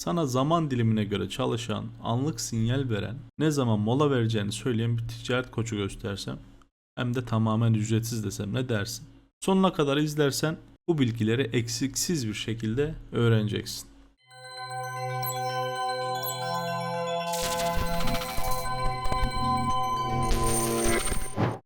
sana zaman dilimine göre çalışan, anlık sinyal veren, ne zaman mola vereceğini söyleyen bir ticaret koçu göstersem hem de tamamen ücretsiz desem ne dersin? Sonuna kadar izlersen bu bilgileri eksiksiz bir şekilde öğreneceksin.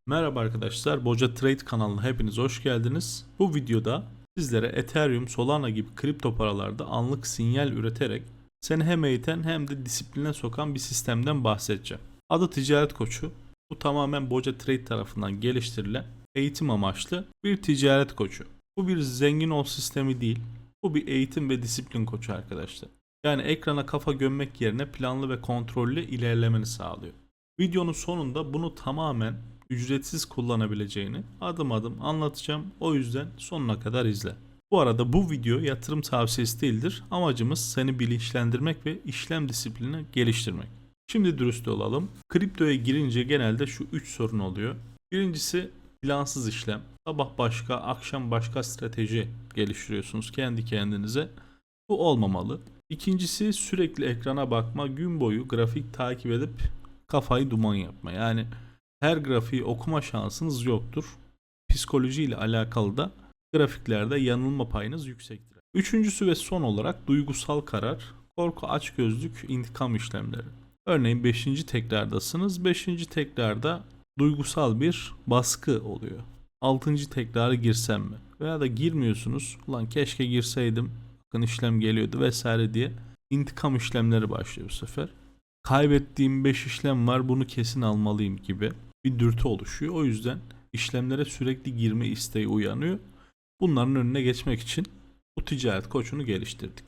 Merhaba arkadaşlar, Boca Trade kanalına hepiniz hoş geldiniz. Bu videoda sizlere Ethereum, Solana gibi kripto paralarda anlık sinyal üreterek seni hem eğiten hem de disipline sokan bir sistemden bahsedeceğim. Adı Ticaret Koçu. Bu tamamen Boca Trade tarafından geliştirilen eğitim amaçlı bir ticaret koçu. Bu bir zengin ol sistemi değil. Bu bir eğitim ve disiplin koçu arkadaşlar. Yani ekrana kafa gömmek yerine planlı ve kontrollü ilerlemeni sağlıyor. Videonun sonunda bunu tamamen ücretsiz kullanabileceğini adım adım anlatacağım. O yüzden sonuna kadar izle. Bu arada bu video yatırım tavsiyesi değildir. Amacımız seni bilinçlendirmek ve işlem disiplini geliştirmek. Şimdi dürüst olalım. Kriptoya girince genelde şu 3 sorun oluyor. Birincisi plansız işlem. Sabah başka, akşam başka strateji geliştiriyorsunuz kendi kendinize. Bu olmamalı. İkincisi sürekli ekrana bakma, gün boyu grafik takip edip kafayı duman yapma. Yani her grafiği okuma şansınız yoktur. Psikoloji ile alakalı da grafiklerde yanılma payınız yüksektir. Üçüncüsü ve son olarak duygusal karar, korku, açgözlük, intikam işlemleri. Örneğin 5. tekrardasınız. 5. tekrarda duygusal bir baskı oluyor. 6. tekrarı girsem mi? Veya da girmiyorsunuz. Ulan keşke girseydim. Bakın işlem geliyordu vesaire diye intikam işlemleri başlıyor bu sefer. Kaybettiğim 5 işlem var bunu kesin almalıyım gibi bir dürtü oluşuyor. O yüzden işlemlere sürekli girme isteği uyanıyor. Bunların önüne geçmek için bu ticaret koçunu geliştirdik.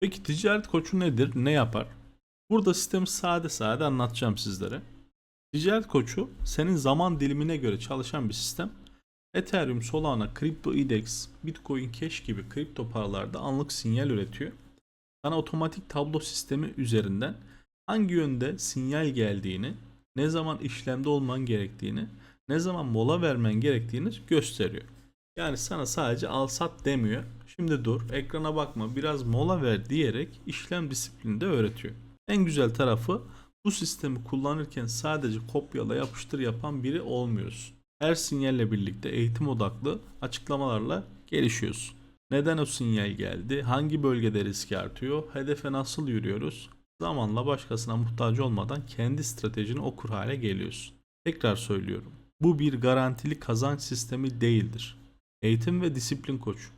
Peki ticaret koçu nedir? Ne yapar? Burada sistemi sade sade anlatacağım sizlere. Ticaret koçu senin zaman dilimine göre çalışan bir sistem. Ethereum, Solana, CryptoIdex, Bitcoin Cash gibi kripto paralarda anlık sinyal üretiyor. Sana otomatik tablo sistemi üzerinden hangi yönde sinyal geldiğini, ne zaman işlemde olman gerektiğini, ne zaman mola vermen gerektiğini gösteriyor. Yani sana sadece al sat demiyor. Şimdi dur, ekrana bakma, biraz mola ver diyerek işlem disiplini de öğretiyor. En güzel tarafı bu sistemi kullanırken sadece kopyala yapıştır yapan biri olmuyorsun. Her sinyalle birlikte eğitim odaklı açıklamalarla gelişiyorsun. Neden o sinyal geldi? Hangi bölgede risk artıyor? Hedefe nasıl yürüyoruz? Zamanla başkasına muhtaç olmadan kendi stratejini okur hale geliyorsun. Tekrar söylüyorum. Bu bir garantili kazanç sistemi değildir. Eğitim ve disiplin koçu.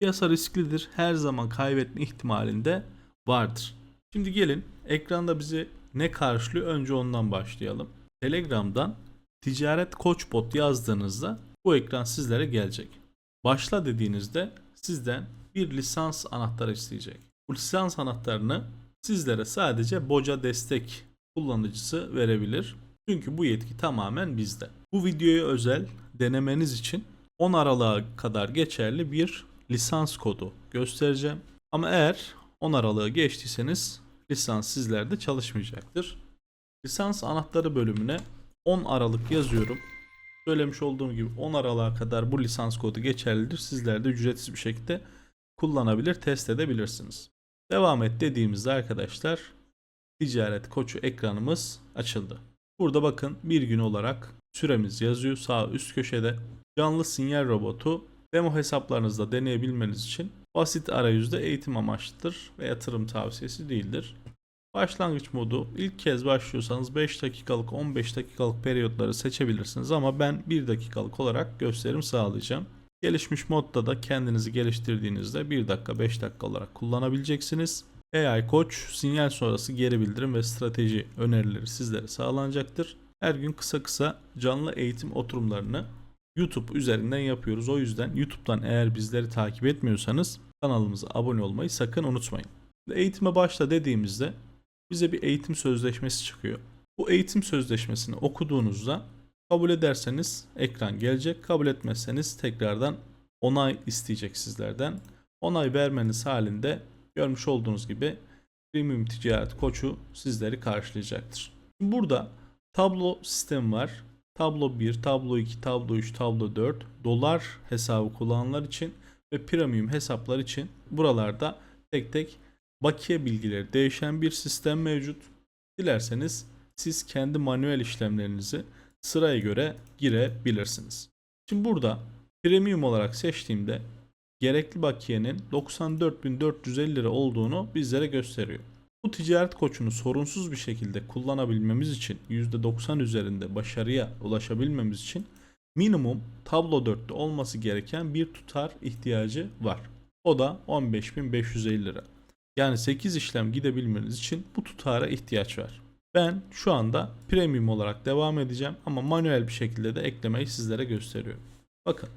Piyasa risklidir. Her zaman kaybetme ihtimalinde vardır. Şimdi gelin ekranda bizi ne karşılıyor önce ondan başlayalım. Telegram'dan ticaret koç bot yazdığınızda bu ekran sizlere gelecek. Başla dediğinizde sizden bir lisans anahtarı isteyecek. Bu lisans anahtarını sizlere sadece Boca destek kullanıcısı verebilir. Çünkü bu yetki tamamen bizde. Bu videoya özel denemeniz için 10 Aralık'a kadar geçerli bir lisans kodu göstereceğim. Ama eğer 10 Aralık'ı geçtiyseniz lisans sizlerde çalışmayacaktır. Lisans anahtarı bölümüne 10 Aralık yazıyorum. Söylemiş olduğum gibi 10 Aralık'a kadar bu lisans kodu geçerlidir. Sizler de ücretsiz bir şekilde kullanabilir, test edebilirsiniz. Devam et dediğimizde arkadaşlar ticaret koçu ekranımız açıldı. Burada bakın bir gün olarak süremiz yazıyor sağ üst köşede. Canlı sinyal robotu demo hesaplarınızda deneyebilmeniz için basit arayüzde eğitim amaçlıdır ve yatırım tavsiyesi değildir. Başlangıç modu ilk kez başlıyorsanız 5 dakikalık 15 dakikalık periyotları seçebilirsiniz ama ben 1 dakikalık olarak gösterim sağlayacağım. Gelişmiş modda da kendinizi geliştirdiğinizde 1 dakika 5 dakika olarak kullanabileceksiniz. AI Koç sinyal sonrası geri bildirim ve strateji önerileri sizlere sağlanacaktır. Her gün kısa kısa canlı eğitim oturumlarını YouTube üzerinden yapıyoruz. O yüzden YouTube'dan eğer bizleri takip etmiyorsanız kanalımıza abone olmayı sakın unutmayın. Eğitime başla dediğimizde bize bir eğitim sözleşmesi çıkıyor. Bu eğitim sözleşmesini okuduğunuzda kabul ederseniz ekran gelecek. Kabul etmezseniz tekrardan onay isteyecek sizlerden. Onay vermeniz halinde görmüş olduğunuz gibi Premium Ticaret Koçu sizleri karşılayacaktır. Burada tablo sistemi var. Tablo 1, tablo 2, tablo 3, tablo 4 dolar hesabı kullananlar için ve premium hesaplar için buralarda tek tek bakiye bilgileri değişen bir sistem mevcut. Dilerseniz siz kendi manuel işlemlerinizi sıraya göre girebilirsiniz. Şimdi burada premium olarak seçtiğimde gerekli bakiyenin 94.450 lira olduğunu bizlere gösteriyor. Bu ticaret koçunu sorunsuz bir şekilde kullanabilmemiz için %90 üzerinde başarıya ulaşabilmemiz için minimum tablo 4'te olması gereken bir tutar ihtiyacı var. O da 15.550 lira. Yani 8 işlem gidebilmeniz için bu tutara ihtiyaç var. Ben şu anda premium olarak devam edeceğim ama manuel bir şekilde de eklemeyi sizlere gösteriyorum. Bakın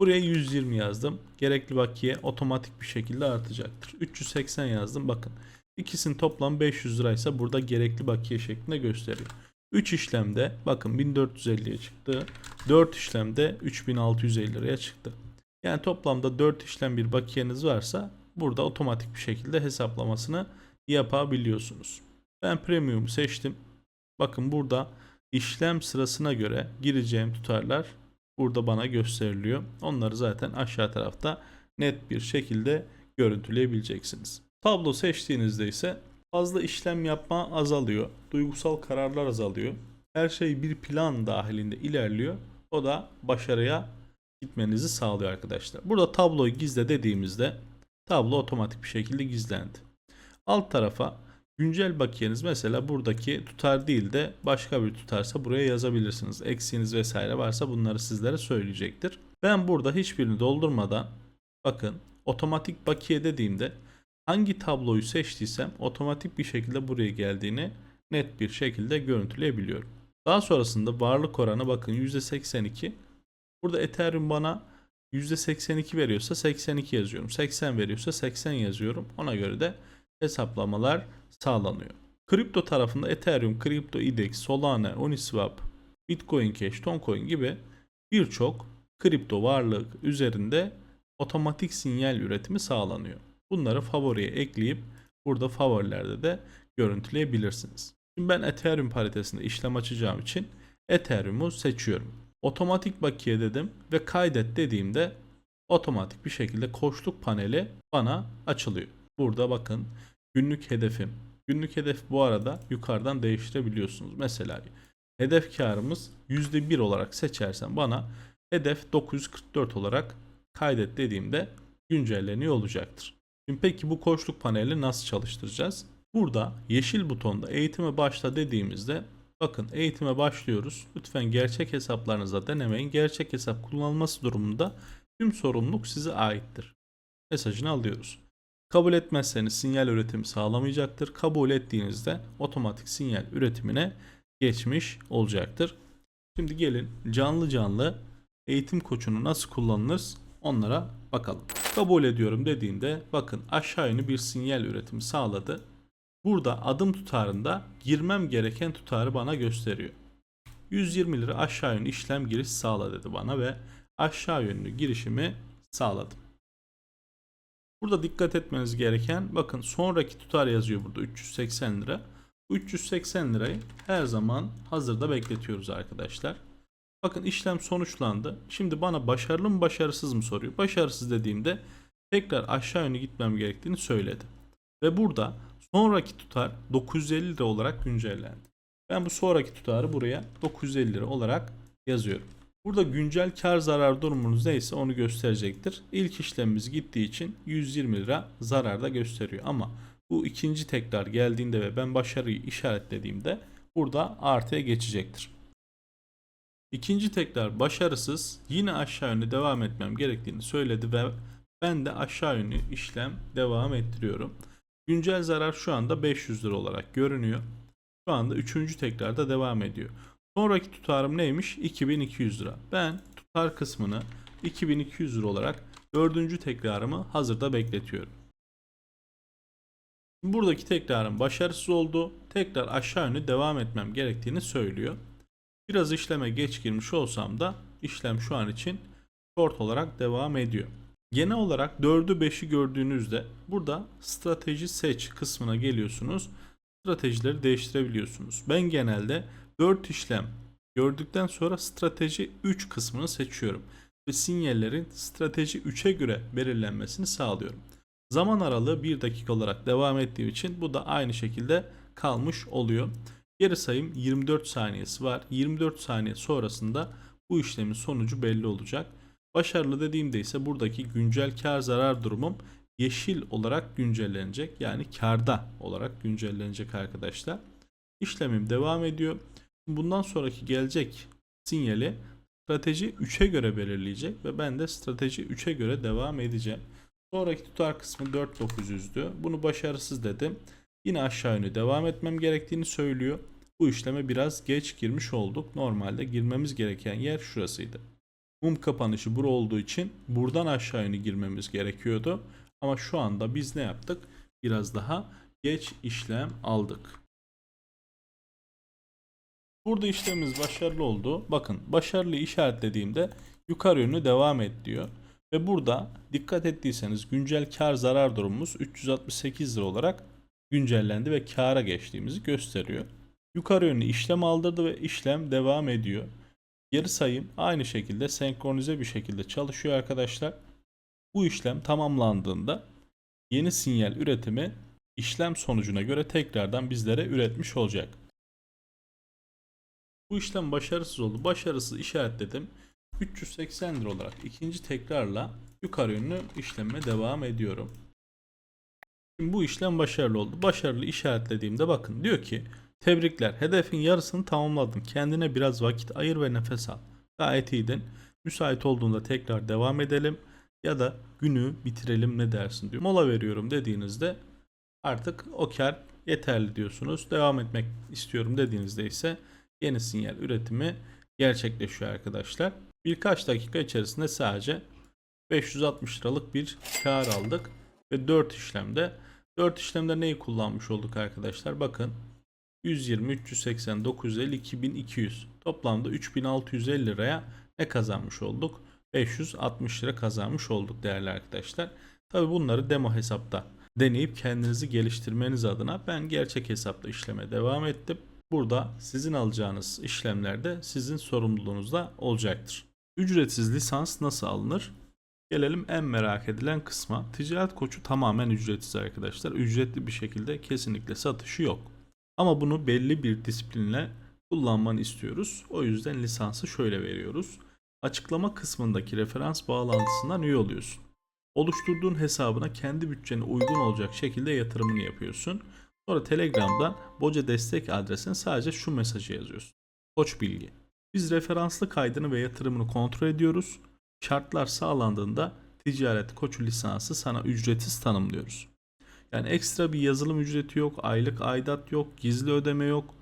buraya 120 yazdım. Gerekli bakiye otomatik bir şekilde artacaktır. 380 yazdım bakın. İkisinin toplam 500 liraysa burada gerekli bakiye şeklinde gösteriyor. 3 işlemde bakın 1450'ye çıktı. 4 işlemde 3650 liraya çıktı. Yani toplamda 4 işlem bir bakiyeniz varsa burada otomatik bir şekilde hesaplamasını yapabiliyorsunuz. Ben premium seçtim. Bakın burada işlem sırasına göre gireceğim tutarlar burada bana gösteriliyor. Onları zaten aşağı tarafta net bir şekilde görüntüleyebileceksiniz. Tablo seçtiğinizde ise fazla işlem yapma azalıyor. Duygusal kararlar azalıyor. Her şey bir plan dahilinde ilerliyor. O da başarıya gitmenizi sağlıyor arkadaşlar. Burada tabloyu gizle dediğimizde tablo otomatik bir şekilde gizlendi. Alt tarafa güncel bakiyeniz mesela buradaki tutar değil de başka bir tutarsa buraya yazabilirsiniz. Eksiğiniz vesaire varsa bunları sizlere söyleyecektir. Ben burada hiçbirini doldurmadan bakın otomatik bakiye dediğimde hangi tabloyu seçtiysem otomatik bir şekilde buraya geldiğini net bir şekilde görüntüleyebiliyorum. Daha sonrasında varlık oranı bakın %82. Burada Ethereum bana %82 veriyorsa 82 yazıyorum. 80 veriyorsa 80 yazıyorum. Ona göre de hesaplamalar sağlanıyor. Kripto tarafında Ethereum, Crypto IDEX, Solana, Uniswap, Bitcoin Cash, Toncoin gibi birçok kripto varlık üzerinde otomatik sinyal üretimi sağlanıyor. Bunları favoriye ekleyip burada favorilerde de görüntüleyebilirsiniz. Şimdi ben Ethereum paritesinde işlem açacağım için Ethereum'u seçiyorum. Otomatik bakiye dedim ve kaydet dediğimde otomatik bir şekilde koçluk paneli bana açılıyor. Burada bakın günlük hedefim. Günlük hedef bu arada yukarıdan değiştirebiliyorsunuz. Mesela hedef karımız %1 olarak seçersem bana hedef 944 olarak kaydet dediğimde güncelleniyor olacaktır. Şimdi peki bu koçluk paneli nasıl çalıştıracağız? Burada yeşil butonda eğitime başla dediğimizde bakın eğitime başlıyoruz. Lütfen gerçek hesaplarınıza denemeyin. Gerçek hesap kullanılması durumunda tüm sorumluluk size aittir. Mesajını alıyoruz. Kabul etmezseniz sinyal üretimi sağlamayacaktır. Kabul ettiğinizde otomatik sinyal üretimine geçmiş olacaktır. Şimdi gelin canlı canlı eğitim koçunu nasıl kullanılır onlara bakalım. Kabul ediyorum dediğinde bakın aşağı yönlü bir sinyal üretimi sağladı. Burada adım tutarında girmem gereken tutarı bana gösteriyor. 120 lira aşağı yönlü işlem giriş sağla dedi bana ve aşağı yönlü girişimi sağladım. Burada dikkat etmeniz gereken bakın sonraki tutar yazıyor burada 380 lira. Bu 380 lirayı her zaman hazırda bekletiyoruz arkadaşlar. Bakın işlem sonuçlandı. Şimdi bana başarılı mı başarısız mı soruyor. Başarısız dediğimde tekrar aşağı yönlü gitmem gerektiğini söyledi. Ve burada sonraki tutar 950 lira olarak güncellendi. Ben bu sonraki tutarı buraya 950 lira olarak yazıyorum. Burada güncel kar zarar durumunuz neyse onu gösterecektir. İlk işlemimiz gittiği için 120 lira zararda gösteriyor. Ama bu ikinci tekrar geldiğinde ve ben başarıyı işaretlediğimde burada artıya geçecektir. İkinci tekrar başarısız yine aşağı yönlü devam etmem gerektiğini söyledi ve ben de aşağı yönlü işlem devam ettiriyorum. Güncel zarar şu anda 500 lira olarak görünüyor. Şu anda üçüncü tekrarda devam ediyor. Sonraki tutarım neymiş? 2200 lira. Ben tutar kısmını 2200 lira olarak dördüncü tekrarımı hazırda bekletiyorum. Buradaki tekrarım başarısız oldu. Tekrar aşağı yönlü devam etmem gerektiğini söylüyor. Biraz işleme geç girmiş olsam da işlem şu an için short olarak devam ediyor. Genel olarak 4'ü 5'i gördüğünüzde burada strateji seç kısmına geliyorsunuz. Stratejileri değiştirebiliyorsunuz. Ben genelde 4 işlem gördükten sonra strateji 3 kısmını seçiyorum ve sinyallerin strateji 3'e göre belirlenmesini sağlıyorum. Zaman aralığı 1 dakika olarak devam ettiği için bu da aynı şekilde kalmış oluyor. Geri sayım 24 saniyesi var. 24 saniye sonrasında bu işlemin sonucu belli olacak. Başarılı dediğimde ise buradaki güncel kar zarar durumum yeşil olarak güncellenecek. Yani karda olarak güncellenecek arkadaşlar. İşlemim devam ediyor. Bundan sonraki gelecek sinyali strateji 3'e göre belirleyecek ve ben de strateji 3'e göre devam edeceğim. Sonraki tutar kısmı 4900'dü. Bunu başarısız dedim. Yine aşağı yönlü devam etmem gerektiğini söylüyor. Bu işleme biraz geç girmiş olduk. Normalde girmemiz gereken yer şurasıydı. Mum kapanışı bura olduğu için buradan aşağı yönlü girmemiz gerekiyordu. Ama şu anda biz ne yaptık? Biraz daha geç işlem aldık. Burada işlemimiz başarılı oldu. Bakın başarılı işaretlediğimde yukarı yönlü devam et diyor. Ve burada dikkat ettiyseniz güncel kar zarar durumumuz 368 lira olarak güncellendi ve kara geçtiğimizi gösteriyor. Yukarı yönlü işlem aldırdı ve işlem devam ediyor. Geri sayım aynı şekilde senkronize bir şekilde çalışıyor arkadaşlar. Bu işlem tamamlandığında yeni sinyal üretimi işlem sonucuna göre tekrardan bizlere üretmiş olacak. Bu işlem başarısız oldu. Başarısız işaretledim. 380 lira olarak ikinci tekrarla yukarı yönlü işleme devam ediyorum. Şimdi bu işlem başarılı oldu. Başarılı işaretlediğimde bakın diyor ki tebrikler hedefin yarısını tamamladın. Kendine biraz vakit ayır ve nefes al. Gayet iyiydin. Müsait olduğunda tekrar devam edelim ya da günü bitirelim ne dersin diyor. Mola veriyorum dediğinizde artık o kar yeterli diyorsunuz. Devam etmek istiyorum dediğinizde ise yeni sinyal üretimi gerçekleşiyor arkadaşlar. Birkaç dakika içerisinde sadece 560 liralık bir kar aldık ve 4 işlemde 4 işlemde neyi kullanmış olduk arkadaşlar? Bakın 120, 380, 950, 2200 toplamda 3650 liraya ne kazanmış olduk? 560 lira kazanmış olduk değerli arkadaşlar. Tabi bunları demo hesapta deneyip kendinizi geliştirmeniz adına ben gerçek hesapta işleme devam ettim. Burada sizin alacağınız işlemlerde sizin sorumluluğunuzda olacaktır. Ücretsiz lisans nasıl alınır? Gelelim en merak edilen kısma. Ticaret koçu tamamen ücretsiz arkadaşlar. Ücretli bir şekilde kesinlikle satışı yok. Ama bunu belli bir disiplinle kullanmanı istiyoruz. O yüzden lisansı şöyle veriyoruz. Açıklama kısmındaki referans bağlantısından üye oluyorsun. Oluşturduğun hesabına kendi bütçene uygun olacak şekilde yatırımını yapıyorsun. Sonra Telegram'dan Boca destek adresine sadece şu mesajı yazıyorsun. Koç bilgi. Biz referanslı kaydını ve yatırımını kontrol ediyoruz. Şartlar sağlandığında ticaret koçu lisansı sana ücretsiz tanımlıyoruz. Yani ekstra bir yazılım ücreti yok, aylık aidat yok, gizli ödeme yok.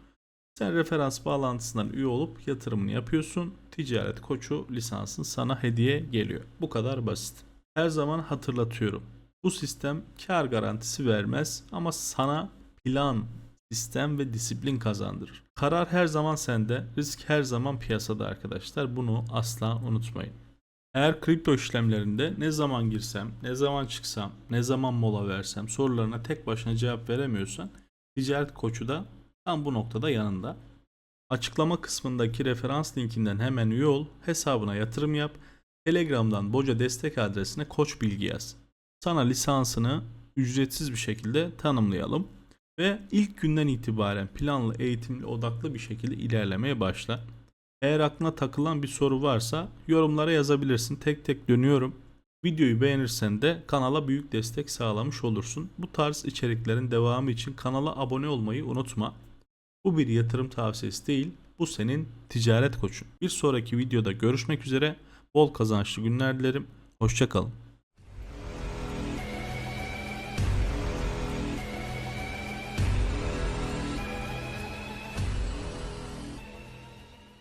Sen referans bağlantısından üye olup yatırımını yapıyorsun. Ticaret koçu lisansın sana hediye geliyor. Bu kadar basit. Her zaman hatırlatıyorum. Bu sistem kar garantisi vermez ama sana plan, sistem ve disiplin kazandırır. Karar her zaman sende, risk her zaman piyasada arkadaşlar. Bunu asla unutmayın. Eğer kripto işlemlerinde ne zaman girsem, ne zaman çıksam, ne zaman mola versem sorularına tek başına cevap veremiyorsan ticaret koçu da tam bu noktada yanında. Açıklama kısmındaki referans linkinden hemen üye ol, hesabına yatırım yap, Telegram'dan Boca destek adresine koç bilgi yaz. Sana lisansını ücretsiz bir şekilde tanımlayalım ve ilk günden itibaren planlı eğitimli odaklı bir şekilde ilerlemeye başla. Eğer aklına takılan bir soru varsa yorumlara yazabilirsin. Tek tek dönüyorum. Videoyu beğenirsen de kanala büyük destek sağlamış olursun. Bu tarz içeriklerin devamı için kanala abone olmayı unutma. Bu bir yatırım tavsiyesi değil, bu senin ticaret koçun. Bir sonraki videoda görüşmek üzere. Bol kazançlı günler dilerim. Hoşçakalın.